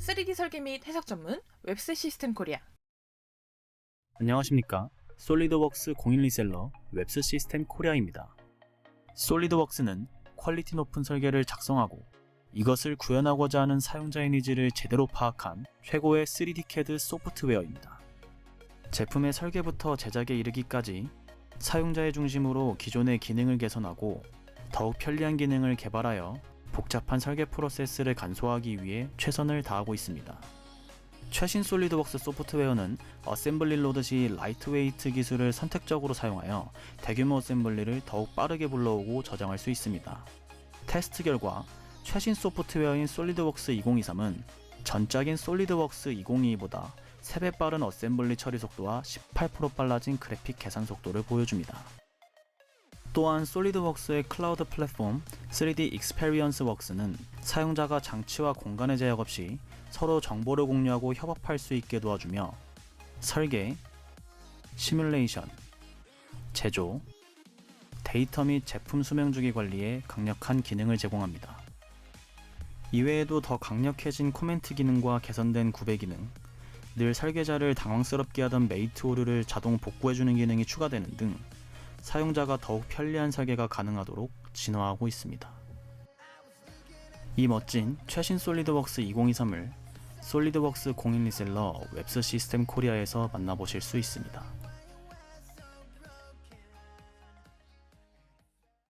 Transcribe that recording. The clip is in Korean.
3D 설계 및 해석 전문 웹스 시스템 코리아. 안녕하십니까. 솔리드웍스 공인 리셀러 웹스 시스템 코리아입니다. 솔리드웍스는 퀄리티 높은 설계를 작성하고 이것을 구현하고자 하는 사용자의 니즈를 제대로 파악한 최고의 3D CAD 소프트웨어입니다. 제품의 설계부터 제작에 이르기까지 사용자의 중심으로 기존의 기능을 개선하고 더욱 편리한 기능을 개발하여 복잡한 설계 프로세스를 간소화하기 위해 최선을 다하고 있습니다. 최신 솔리드웍스 소프트웨어는 어셈블리 로드 시 라이트웨이트 기술을 선택적으로 사용하여 대규모 어셈블리를 더욱 빠르게 불러오고 저장할 수 있습니다. 테스트 결과 최신 소프트웨어인 솔리드웍스 2023은 전작인 솔리드웍스 2022보다 3배 빠른 어셈블리 처리 속도와 18% 빨라진 그래픽 계산 속도를 보여줍니다. 또한 솔리드웍스의 클라우드 플랫폼 3D 익스페리언스 웍스는 사용자가 장치와 공간의 제약 없이 서로 정보를 공유하고 협업할 수 있게 도와주며 설계, 시뮬레이션, 제조, 데이터 및 제품 수명 주기 관리에 강력한 기능을 제공합니다. 이외에도 더 강력해진 코멘트 기능과 개선된 구배 기능, 늘 설계자를 당황스럽게 하던 메이트 오류를 자동 복구해주는 기능이 추가되는 등 사용자가 더욱 편리한 설계가 가능하도록 진화하고 있습니다. 이 멋진 최신 솔리드웍스 2023을 솔리드웍스 공인 리셀러 웹스 시스템 코리아에서 만나보실 수 있습니다.